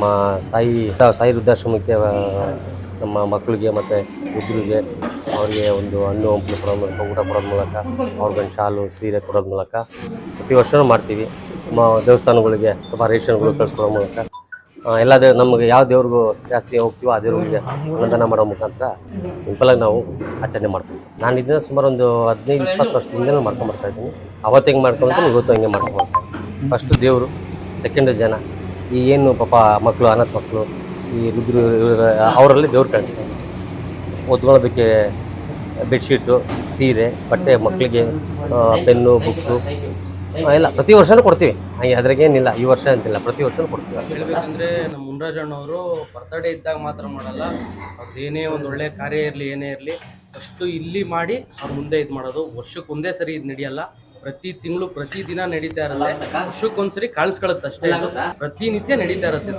ನಮ್ಮ ಸಾಯಿ ಸಾಯಿ ವೃದ್ಧಾಶ್ರಮಕ್ಕೆ ನಮ್ಮ ಮಕ್ಕಳಿಗೆ ಮತ್ತು ವೃದ್ಧರಿಗೆ ಅವರಿಗೆ ಒಂದು ಹಣ್ಣು, ಹಂಪಲು ಕೊಡೋ ಮೂಲಕ, ಊಟ ಕೊಡೋದ್ರ ಮೂಲಕ, ಅವ್ರಿಗೊಂದು ಶಾಲು, ಸೀರೆ ಕೊಡೋದ್ರ ಮೂಲಕ ಪ್ರತಿ ವರ್ಷವೂ ಮಾಡ್ತೀವಿ. ನಮ್ಮ ದೇವಸ್ಥಾನಗಳಿಗೆ ಸ್ವಲ್ಪ ರೇಷನ್ಗಳು ಕಳಿಸ್ಕೊಡೋ ಮೂಲಕ. ಎಲ್ಲ ದೇವ್ ನಮಗೆ ಯಾವ ದೇವ್ರಿಗೂ ಜಾಸ್ತಿ ಹೋಗ್ತೀವೋ ಆ ದೇವ್ರಿಗೆ ಅನುದಾನ ಮಾಡೋ ಮುಖಾಂತರ ಸಿಂಪಲಾಗಿ ನಾವು ಆಚರಣೆ ಮಾಡ್ತೀವಿ. ನಾನು ಇದನ್ನ ಸುಮಾರು ಒಂದು ಹದಿನೈದು, ಇಪ್ಪತ್ತು ವರ್ಷದಿಂದ ಮಾಡ್ಕೊಂಡು ಬರ್ತಾ ಇದ್ದೀನಿ. ಅವತ್ತು ಹೆಂಗೆ ಮಾಡ್ಕೊಂಡು ಇವತ್ತು ಹಂಗೆ ಮಾಡ್ಕೊಂಡು ಫಸ್ಟು ದೇವರು ಸೆಕೆಂಡು ಜನ. ಈ ಏನು ಪಾಪ ಮಕ್ಕಳು, ಅನಾಥ ಮಕ್ಕಳು, ಈ ರುದ್ರು ಅವರಲ್ಲಿ ದೇವ್ರು ಕಾಣ್ತೀವಿ ಓದ್ಕೊಳ್ಳೋದಕ್ಕೆ ಬೆಡ್ಶೀಟು, ಸೀರೆ, ಬಟ್ಟೆ, ಮಕ್ಕಳಿಗೆ ಪೆನ್ನು, ಬುಕ್ಸು ಎಲ್ಲ ಪ್ರತಿ ವರ್ಷನೂ ಕೊಡ್ತೀವಿ. ಹಾಗೆ ಅದ್ರಾಗೇನಿಲ್ಲ ಈ ವರ್ಷ ಅಂತಿಲ್ಲ, ಪ್ರತಿ ವರ್ಷನೂ ಕೊಡ್ತೀವಿ. ಹೇಳ್ಬೇಕಂದ್ರೆ ನಮ್ಮ ಮುನ್ರಾಜಣ್ಣವರು ಬರ್ತಡೇ ಇದ್ದಾಗ ಮಾತ್ರ ಮಾಡಲ್ಲ. ಅವ್ರದ್ದು ಒಂದು ಒಳ್ಳೆ ಕಾರ್ಯ ಇರಲಿ, ಏನೇ ಇರಲಿ, ಅಷ್ಟು ಇಲ್ಲಿ ಮಾಡಿ ಅವ್ರು ಮುಂದೆ ಇದು ಮಾಡೋದು. ವರ್ಷಕ್ಕೆ ಒಂದೇ ಸರಿ ಇದು ನಡೆಯಲ್ಲ. ಪ್ರತಿ ತಿಂಗಳು ಪ್ರತಿ ದಿನ ನಡೀತಾ ಇರುತ್ತೆ ವರ್ಷಕ್ಕೊಂದ್ಸರಿ ಕಾಣಿಸ್ಕೊಳ್ಳುತ್ತೆ ಅಷ್ಟೇ. ಪ್ರತಿನಿತ್ಯ ನಡೀತಾ ಇರುತ್ತೆ